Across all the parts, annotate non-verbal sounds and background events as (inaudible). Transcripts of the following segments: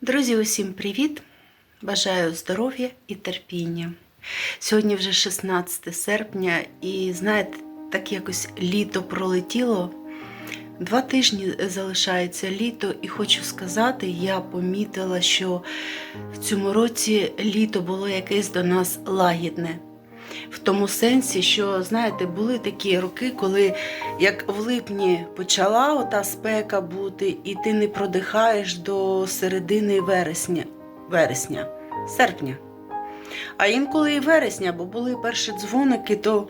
Друзі, усім привіт! Бажаю здоров'я і терпіння. Сьогодні вже 16 серпня, і знаєте, так якось літо пролетіло. Два тижні залишається літо, і хочу сказати, я помітила, що в цьому році літо було якесь до нас лагідне. В тому сенсі, що, знаєте, були такі роки, коли як в липні почала ота спека бути, і ти не продихаєш до середини вересня, вересня, серпня. А інколи і вересня, бо були перші дзвоники, то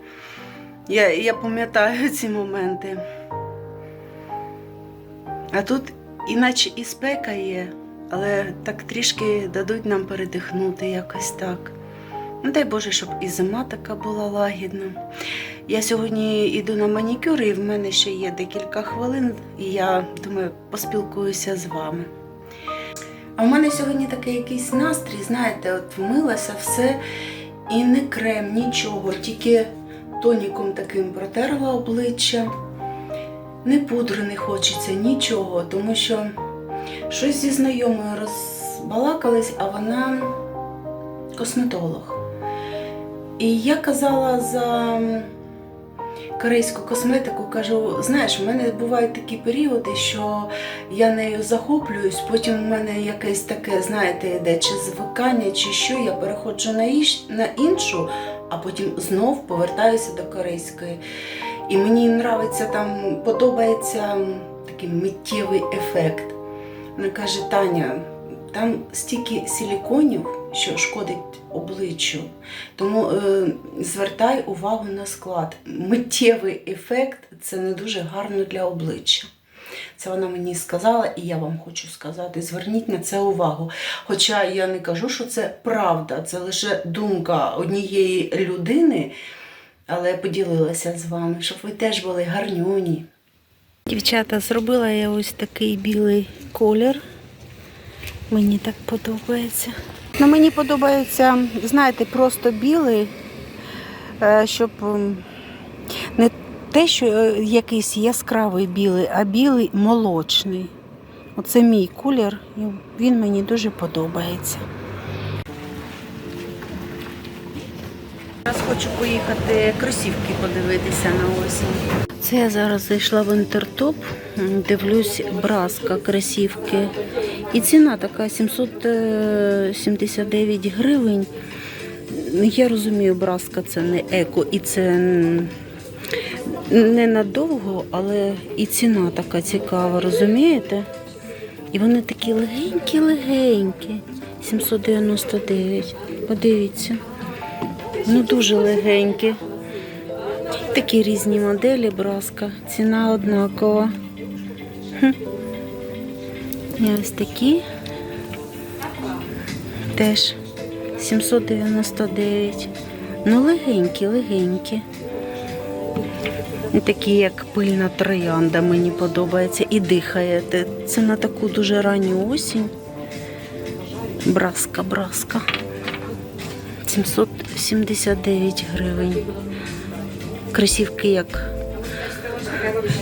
я, я пам'ятаю ці моменти. А тут іначе і спека є, але так трішки дадуть нам передихнути якось так. Ну, дай Боже, щоб і зима така була лагідна. Я сьогодні йду на манікюр, і в мене ще є декілька хвилин, і я думаю, поспілкуюся з вами. А в мене сьогодні такий якийсь настрій, знаєте, от вмилася все і не крем, нічого, тільки тоніком таким протерла обличчя. Не пудри не хочеться, нічого, тому що щось зі знайомою розбалакались, а вона косметолог. І я казала за корейську косметику, кажу, знаєш, в мене бувають такі періоди, що я нею захоплююсь, потім у мене якесь таке, знаєте, йде чи звикання, чи що, я переходжу на, іншу, а потім знов повертаюся до корейської. І мені нравиться там, подобається такий миттєвий ефект. Вона каже, Таня, там стільки силіконів, що шкодить обличчю. Тому е, звертай увагу на склад. Миттєвий ефект це не дуже гарно для обличчя. Це вона мені сказала, і я вам хочу сказати: зверніть на це увагу. Хоча я не кажу, що це правда, це лише думка однієї людини, але поділилася з вами, щоб ви теж були гарнюні. Дівчата, зробила я ось такий білий колір. Мені так подобається. Ну, мені подобається, знаєте, просто білий, е, щоб не те, що е, якийсь яскравий білий, а білий молочний. Оце мій колір, і він мені дуже подобається. Зараз хочу поїхати кросівки подивитися на осінь. Це я зараз зайшла в інтертоп, дивлюсь браска кросівки. І ціна така 779 гривень. Я розумію, браска це не еко і це не надовго, але і ціна така цікава, розумієте? І вони такі легенькі-легенькі. 799. Подивіться. Ну дуже легенькі. Такі різні моделі браска. Ціна однакова. Хм. І ось такі. Теж 799. Ну, легенькі, легенькі. І такі, як пильна троянда, мені подобається. І дихає. Це на таку дуже ранню осінь. Браска, браска. 779 гривень. Кросівки як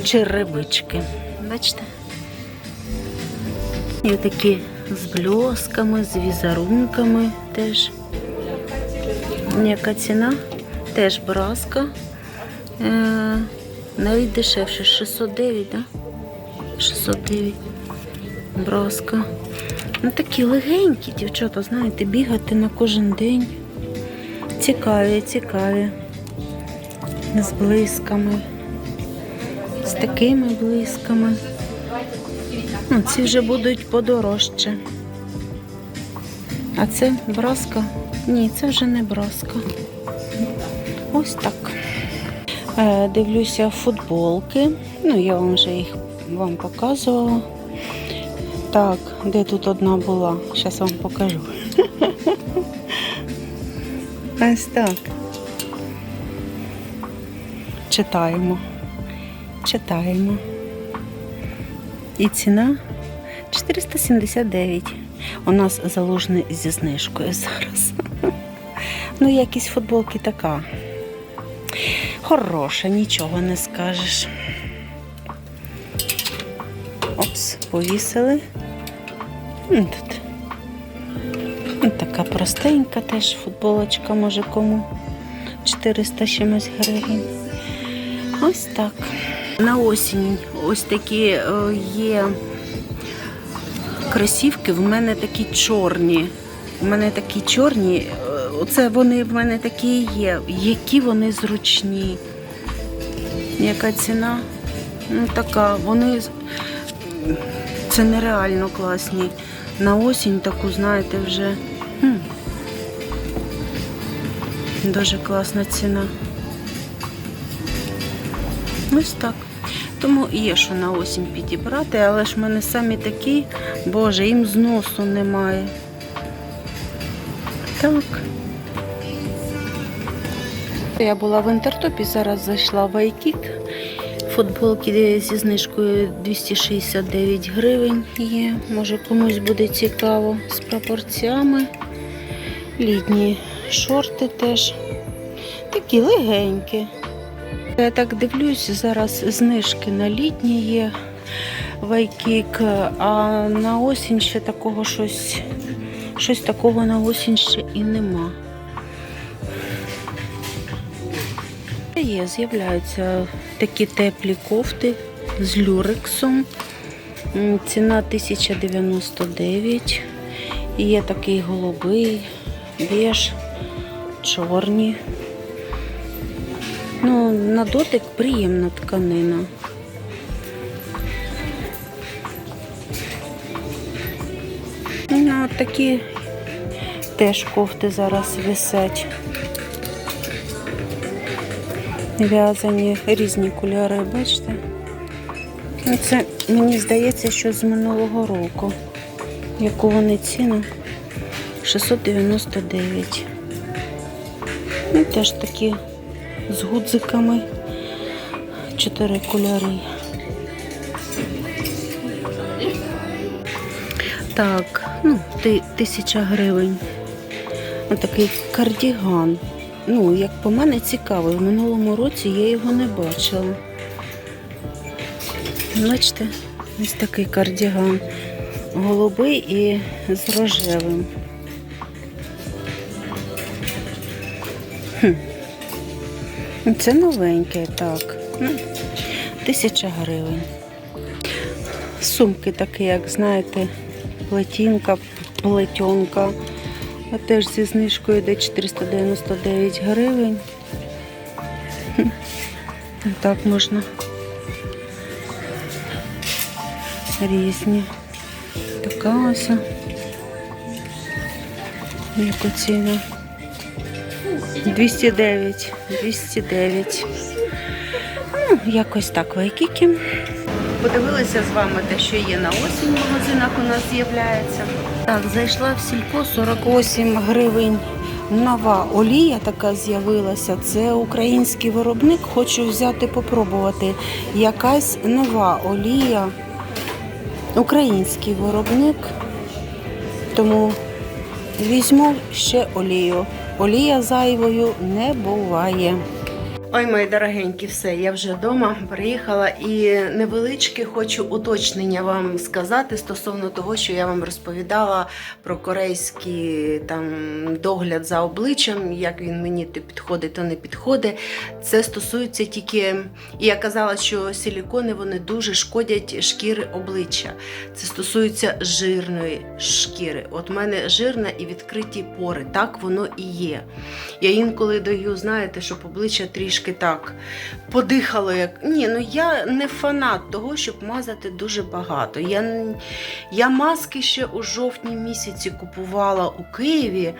черевички. Бачите? І такі з бльосками, з візерунками теж. Яка ціна? Теж браска. Е, навіть дешевше, 609. Да? 609. Браска. Ну такі легенькі, дівчата, знаєте, бігати на кожен день. Цікаві, цікаві. З блисками. З такими блисками. Ну, ці вже будуть подорожче. А це браска? Ні, це вже не браска. Ось так. Е, дивлюся футболки. Ну, я вам вже їх вам показувала. Так, де тут одна була? Зараз вам покажу. (laughs) Ось так. Читаємо. Читаємо. І ціна 479. У нас залужний зі знижкою зараз. (laughs) Ну, якість футболки така. Хороша, нічого не скажеш. Опс, повісили. Тут простенька теж футболочка, може кому 400 чимось гривень. Ось так. На осінь ось такі е, є кросівки, в мене такі чорні. У мене такі чорні, е, оце вони в мене такі є. Які вони зручні. Яка ціна? Ну така, вони це нереально класні. На осінь таку, знаєте, вже. Хм. Дуже класна ціна. Ось так. Тому є що на осінь підібрати, але ж в мене самі такі, боже, їм зносу немає. Так. Я була в інтертопі, зараз зайшла в Айкіт. Футболки зі знижкою 269 гривень є. Може комусь буде цікаво з пропорціями. Літні шорти теж. Такі легенькі. Я так дивлюсь, зараз знижки на літні є вайкік, а на осінь ще такого щось, щось такого на осінь ще і нема. Є, з'являються такі теплі кофти з люрексом. Ціна 1099. І Є такий голубий, беж, чорні. На дотик приємна тканина. Ну, такі теж кофти зараз висять. В'язані різні кольори, бачите? Ну, Це мені здається, що з минулого року. Яку вони ціну? 699. Ну, теж такі з гудзиками. Чотири кольори. Так, ну, ти- тисяча гривень. Отакий кардіган. Ну, як по мене, цікавий. В минулому році я його не бачила. Бачите, ось такий кардіган. Голубий і з рожевим. Це новеньке, так. Ну, Тисяча гривень. Сумки такі, як знаєте, плетінка, плетенка. А теж зі знижкою йде 499 гривень. Так можна. Різні. Така ось. Яку ціну? 209. 209. Ну, якось так вайкіки. Подивилися з вами те, що є на осінь в магазинах у нас з'являється. Так, зайшла в сільпо 48 гривень. Нова олія така з'явилася. Це український виробник. Хочу взяти попробувати. Якась нова олія. Український виробник. Тому візьму ще олію. Олія зайвою не буває. Ой, мої дорогенькі, все, я вже вдома приїхала і невеличке хочу уточнення вам сказати стосовно того, що я вам розповідала про корейський там догляд за обличчям, як він мені підходить, то не підходить. Це стосується тільки, і я казала, що силікони вони дуже шкодять шкіри обличчя. Це стосується жирної шкіри. От в мене жирна і відкриті пори. Так воно і є. Я інколи даю, знаєте, щоб обличчя трішки так подихало. як Ні, ну я не фанат того, щоб мазати дуже багато. Я, я маски ще у жовтні місяці купувала у Києві.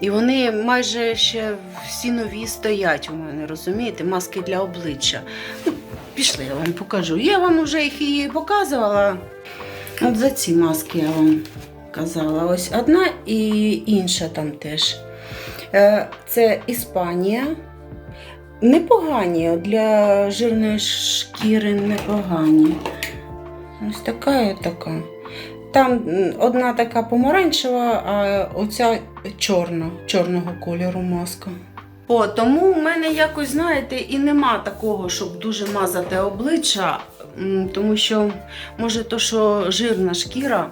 І вони майже ще всі нові стоять у мене, розумієте, маски для обличчя. Ну, пішли, я вам покажу. Я вам вже їх і показувала. От за ці маски я вам казала. Ось одна і інша там теж. Е, Це Іспанія. Непогані для жирної шкіри непогані. Ось така і така. Там одна така помаранчева, а оця чорна, чорного кольору маска. О, тому в мене якось, знаєте, і нема такого, щоб дуже мазати обличчя, тому що, може, то, що жирна шкіра.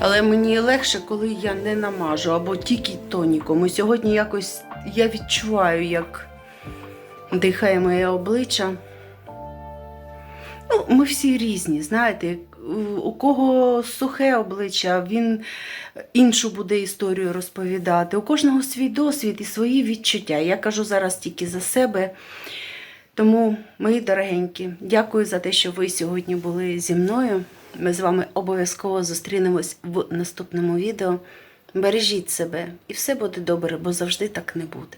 Але мені легше, коли я не намажу або тільки тоніком. І сьогодні якось я відчуваю, як дихає моє обличчя. Ну, ми всі різні, знаєте, у кого сухе обличчя, він іншу буде історію розповідати. У кожного свій досвід і свої відчуття. Я кажу зараз тільки за себе. Тому, мої дорогенькі, дякую за те, що ви сьогодні були зі мною. Ми з вами обов'язково зустрінемось в наступному відео. Бережіть себе, і все буде добре, бо завжди так не буде.